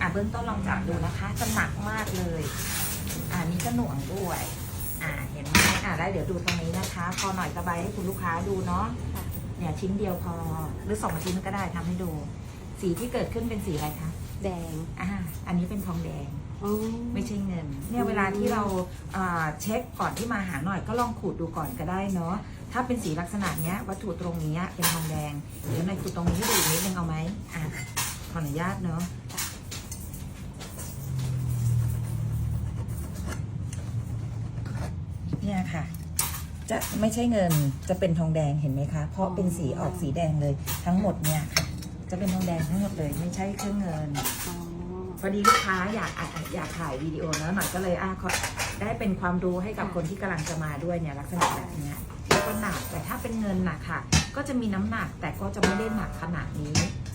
อะเบื้องต้นลองจับดูนะคะจะหนักมากเลย อ่านี้ก็หน่วงด้วย อ่าเห็นไหมอ่าได้วเดี๋ยวดูตรงนี้นะคะ พอหน่อยกระใบให้คุณลูกค้าดูเนาะค่ะเนี่ยชิ้นเดียวพอหรือสองชิ้นก็ได้ทำให้ดู สีที่เกิดขึ้นเป็นสีอะไรคะแดงอ่าอันนี้เป็นทองแดงอ๋อไม่ใช่เงิน เนี่ยเวลาที่เราอ่าเช็คก่อนที่มาหาหน่อยก็ลองขูดดูก่อนก็ได้เนาะถ้าเป็นสีลักษณะเนี้ยวัตถุตรงนี้เป็นทองแดงเดี๋ยวหน่อยขูดตรงนี้ให้ดูอีกนิดนึงเอาไหม อะขออนุญาตเนาะเนี่ยค่ะ จะไม่ใช่เงินจะเป็นทองแดงเห็นไหมคะ เพราะเป็นสีออกสีแดงเลยทั้งหมดเนี่ยค่ะ จะเป็นทองแดงทั้งหมดเลย ไม่ใช่เครื่องเงินอ๋อพอดีลูกค้าอยากอะอยากถ่ายวิดีโอเนอะหน่อยก็เลยอะขอได้เป็นความรู้ให้กับคนที่กำลังจะมาด้วยเนี่ยลักษณะแบบเนี้ยแล้วก็หนักแต่ถ้าเป็นเงินหนักค่ะ ก็จะมีน้ำหนักแต่ก็จะไม่ได้หนักขนาดนี้อืม